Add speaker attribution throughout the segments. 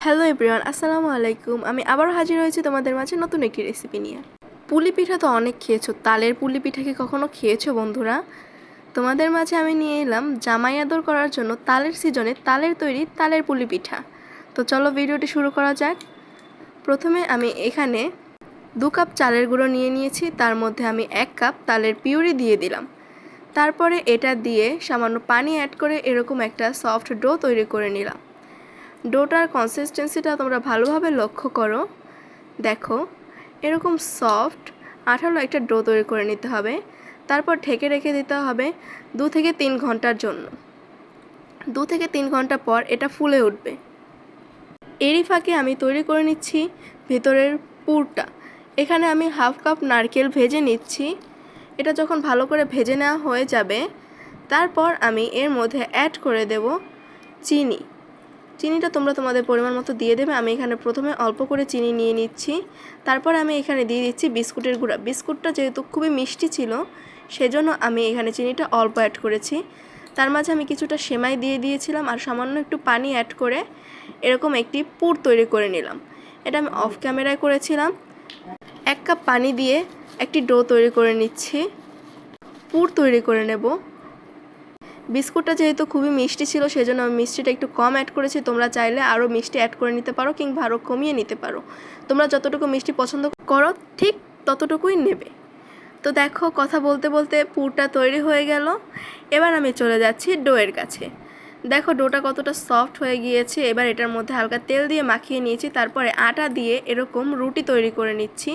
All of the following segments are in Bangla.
Speaker 1: হ্যালো এভরিওয়ান, আসসালামু আলাইকুম। আমি আবার হাজির হয়েছি তোমাদের মাঝে নতুন একটি রেসিপি নিয়ে। পুলি পিঠা তো অনেক খেয়েছো। তালের পুলি পিঠা কি কখনো খেয়েছো বন্ধুরা? তোমাদের মাঝে আমি নিয়ে এলাম জামাই আদর করার জন্য তালের সিজনে তালের তৈরি তালের পুলি পিঠা। তো চলো ভিডিওটি শুরু করা যাক। প্রথমে আমি এখানে দু কাপ চালের গুঁড়ো নিয়ে নিয়েছি। তার মধ্যে আমি এক কাপ তালের পিউরি দিয়ে দিলাম। তারপরে এটা দিয়ে সামান্য পানি অ্যাড করে এরকম একটা সফট ডো তৈরি করে নিলাম। ডোটার কনসিস্টেন্সিটা তোমরা ভালোভাবে লক্ষ্য করো। দেখো, এরকম সফট আঠালো একটা ডো তৈরি করে নিতে হবে। তারপর ঢেকে রেখে দিতে হবে দু থেকে তিন ঘণ্টার জন্য। দু থেকে তিন ঘণ্টা পর এটা ফুলে উঠবে। এরই ফাঁকে আমি তৈরি করে নিচ্ছি ভেতরের পুরটা। এখানে আমি হাফ কাপ নারকেল ভেজে নিচ্ছি। এটা যখন ভালো করে ভেজে নেওয়া হয়ে যাবে, তারপর আমি এর মধ্যে অ্যাড করে দেব চিনি। চিনিটা তোমরা তোমাদের পরিমাণ মতো দিয়ে দেবে। আমি এখানে প্রথমে অল্প করে চিনি নিয়ে নিচ্ছি। তারপর আমি এখানে দিয়ে দিচ্ছি বিস্কুটের গুঁড়া। বিস্কুটটা যেহেতু খুবই মিষ্টি ছিল, সেজন্য আমি এখানে চিনিটা অল্প অ্যাড করেছি। তার মাঝে আমি কিছুটা সেমাই দিয়ে দিয়েছিলাম আর সামান্য একটু পানি অ্যাড করে এরকম একটি পুর তৈরি করে নিলাম। এটা আমি অফ ক্যামেরায় করেছিলাম। এক কাপ পানি দিয়ে একটি ডো তৈরি করে নিচ্ছি। পুর তৈরি করে নেব। বিস্কুটটা যেহেতু খুবই মিষ্টি ছিল, সেজন্য আমি মিষ্টিটা একটু কম অ্যাড করেছি। তোমরা চাইলে আরও মিষ্টি অ্যাড করে নিতে পারো কিংবা আরও কমিয়ে নিতে পারো। তোমরা যতটুকু মিষ্টি পছন্দ করো, ঠিক ততটুকুই নেবে। তো দেখো, কথা বলতে বলতে পুরটা তৈরি হয়ে গেল। এবার আমি চলে যাচ্ছি ডোয়ের কাছে। দেখো, ডোটা কতটা সফট হয়ে গিয়েছে। এবার এটার মধ্যে হালকা তেল দিয়ে মাখিয়ে নিয়েছি। তারপরে আটা দিয়ে এরকম রুটি তৈরি করে নিচ্ছি।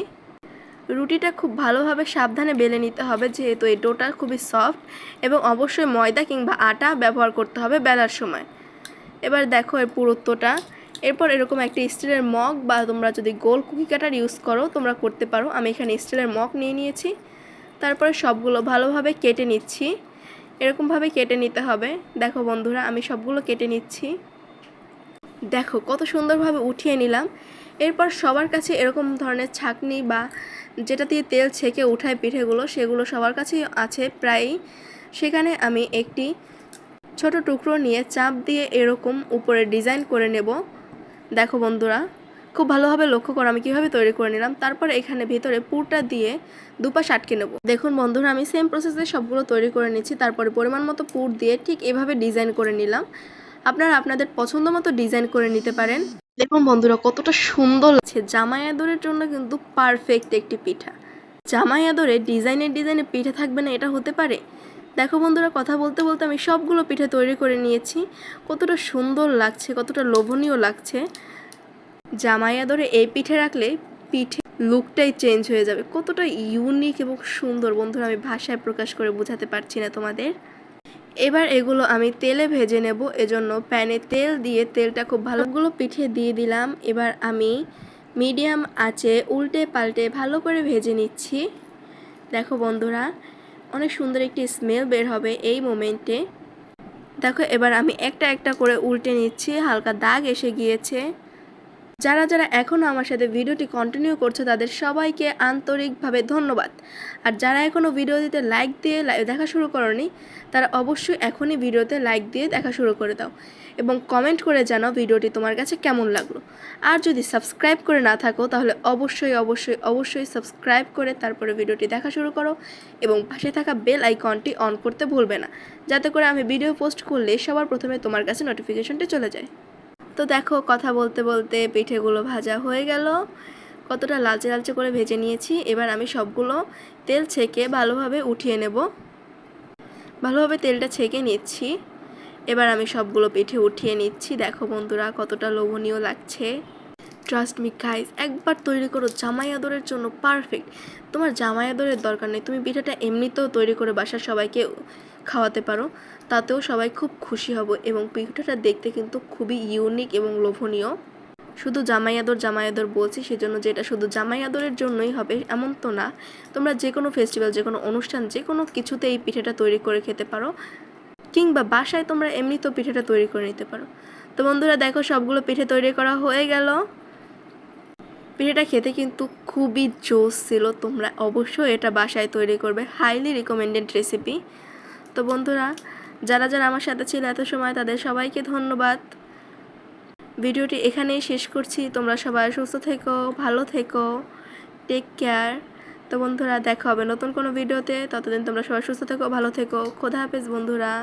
Speaker 1: রুটিটা খুব ভালোভাবে সাবধানে বেলে নিতে হবে, যেহেতু এই ডোটা খুবই সফট এবং অবশ্যই ময়দা কিংবা আটা ব্যবহার করতে হবে বেলার সময়। এবার দেখো এর পুরুত্বটা। এরপর এরকম একটা স্টিলের মগ বা তোমরা যদি গোল কুকি কাটার ইউজ করো, তোমরা করতে পারো। আমি এখানে স্টিলের মগ নিয়ে নিয়েছি। তারপরে সবগুলো ভালোভাবে কেটে নিচ্ছি। এরকমভাবে কেটে নিতে হবে। দেখো বন্ধুরা, আমি সবগুলো কেটে নিচ্ছি। দেখো কত সুন্দরভাবে উঠিয়ে নিলাম। এরপর সবার কাছে এরকম ধরনের ছাকনি বা যেটা দিয়ে তেল ছেঁকে উঠায় পিঠেগুলো, সেগুলো সবার কাছেই আছে। প্রায়ই সেখানে আমি একটি ছোট টুকরো নিয়ে চাপ দিয়ে এরকম উপরে ডিজাইন করে নেব। দেখো বন্ধুরা, খুব ভালোভাবে লক্ষ্য করো, আমি কীভাবে তৈরি করে নিলাম। তারপরে এখানে ভিতরে পুরটা দিয়ে দুপাশ আটকে নেব। দেখুন বন্ধুরা, আমি সেম প্রসেসে সবগুলো তৈরি করে নিচ্ছি তারপরে পরিমাণ মতো পুর দিয়ে ঠিক এভাবে ডিজাইন করে নিলাম। আপনারা আপনাদের পছন্দ মতো ডিজাইন করে নিতে পারেন। দেখুন বন্ধুরা, কতটা সুন্দর লাগছে। জামাই আদরের জন্য কিন্তু পারফেক্ট একটি পিঠা। জামাই আদরে ডিজাইনের ডিজাইনে পিঠে থাকবে না, এটা হতে পারে? দেখো বন্ধুরা, কথা বলতে বলতে আমি সবগুলো পিঠে তৈরি করে নিয়েছি। কতটা সুন্দর লাগছে, কতটা লোভনীয় লাগছে। জামাই আদরে এই পিঠে রাখলে পিঠে লুকটাই চেঞ্জ হয়ে যাবে। কতটা ইউনিক এবং সুন্দর বন্ধুরা, আমি ভাষায় প্রকাশ করে বোঝাতে পারছি না তোমাদের। এবার এগুলো আমি তেলে ভেজে নেব, এজন্য প্যানে তেল দিয়ে তেলটা খুব ভালোগুলো পিঠে দিয়ে দিলাম। এবার আমি মিডিয়াম আঁচে উল্টে পাল্টে ভালো করে ভেজে নিচ্ছি। দেখো বন্ধুরা, অনেক সুন্দর একটি স্মেল বের হবে এই মোমেন্টে দেখো, এবার আমি একটা একটা করে উল্টে নিচ্ছি, হালকা দাগ এসে গিয়েছে। যারা যারা এখনও আমার সাথে ভিডিওটি কন্টিনিউ করছে, তাদের সবাইকে আন্তরিকভাবে ধন্যবাদ। আর যারা এখনও ভিডিওটিতে লাইক দিয়ে দেখা শুরু করনি, তারা অবশ্যই এখনই ভিডিওতে লাইক দিয়ে দেখা শুরু করে দাও এবং কমেন্ট করে জানাও ভিডিওটি তোমার কাছে কেমন লাগল। আর যদি সাবস্ক্রাইব করে না থাকো, তাহলে অবশ্যই অবশ্যই অবশ্যই সাবস্ক্রাইব করে তারপরে ভিডিওটি দেখা শুরু করো এবং পাশে থাকা বেল আইকনটি অন করতে ভুলবে না, যাতে করে আমি ভিডিও পোস্ট করলে সবার প্রথমে তোমার কাছে নোটিফিকেশনটি চলে যায়। তো দেখো কথা বলতে বলতে পিঠেগুলো ভাজা হয়ে গেল। কতটা লালচে লালচে করে ভেজে নিয়েছি। এবার আমি সবগুলো তেল ছেঁকে ভালোভাবে উঠিয়ে নেব। ভালোভাবে তেলটা ছেঁকে নিচ্ছি। এবার আমি সবগুলো পিঠে উঠিয়ে নিচ্ছি। দেখো বন্ধুরা কতটা লোভনীয় লাগছে। ট্রাস্ট মি গাইস একবার তৈরি করো জামাই আদরের জন্য পারফেক্ট তোমার জামাই আদরের দরকার নেই। তুমি পিঠাটা এমনিতেও তৈরি করে বাসার সবাইকে খাওয়াতে পারো, তাতেও সবাই খুব খুশি হব এবং পিঠাটা দেখতে কিন্তু খুবই ইউনিক এবং লোভনীয়। শুধু জামাই আদর জামাই আদর বলছি, সেজন্য যে এটা শুধু জামাই আদরের জন্যই হবে, এমন তো না। তোমরা যে কোনো ফেস্টিভ্যাল যে কোনো অনুষ্ঠান যে কোনো কিছুতে এই পিঠাটা তৈরি করে খেতে পারো, কিংবা বাসায় তোমরা এমনিতেও পিঠাটা তৈরি করে নিতে পারো। তো বন্ধুরা, দেখো সবগুলো পিঠে তৈরি করা হয়ে গেল। পিঠেটা খেতে কিন্তু খুবই জোস ছিল, তোমরা অবশ্যই এটা বাসায় তৈরি করবে। হাইলি রিকমেন্ডেড রেসিপি তো বন্ধুরা, যারা যারা আমার সাথে ছিল এত সময়, তাদের সবাইকে ধন্যবাদ। ভিডিওটি এখানেই শেষ করছি। তোমরা সবাই সুস্থ থেকো, ভালো থেকো টেক কেয়ার তো বন্ধুরা, দেখা হবে নতুন কোনো ভিডিওতে। ততদিন তোমরা সবাই সুস্থ থেকো, ভালো থেকো। খোদা হাফেজ, বন্ধুরা।